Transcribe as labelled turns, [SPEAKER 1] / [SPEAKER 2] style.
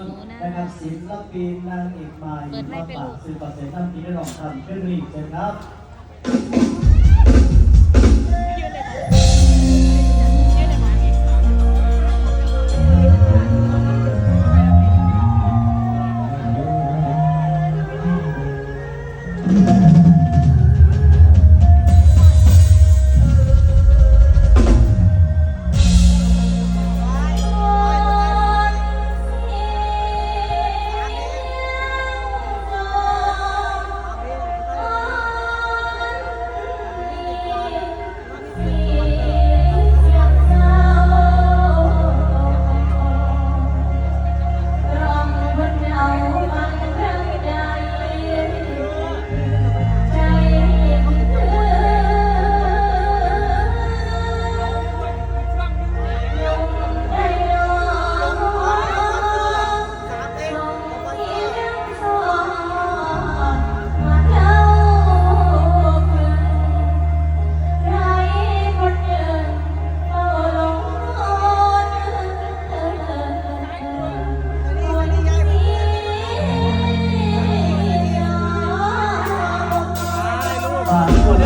[SPEAKER 1] รนะครับศิลปินนางเอกใหม่
[SPEAKER 2] มา
[SPEAKER 1] ฝากสื่อประเสริฐท่านพี่ได้ลองทำเพื่อรีบเชิญครับ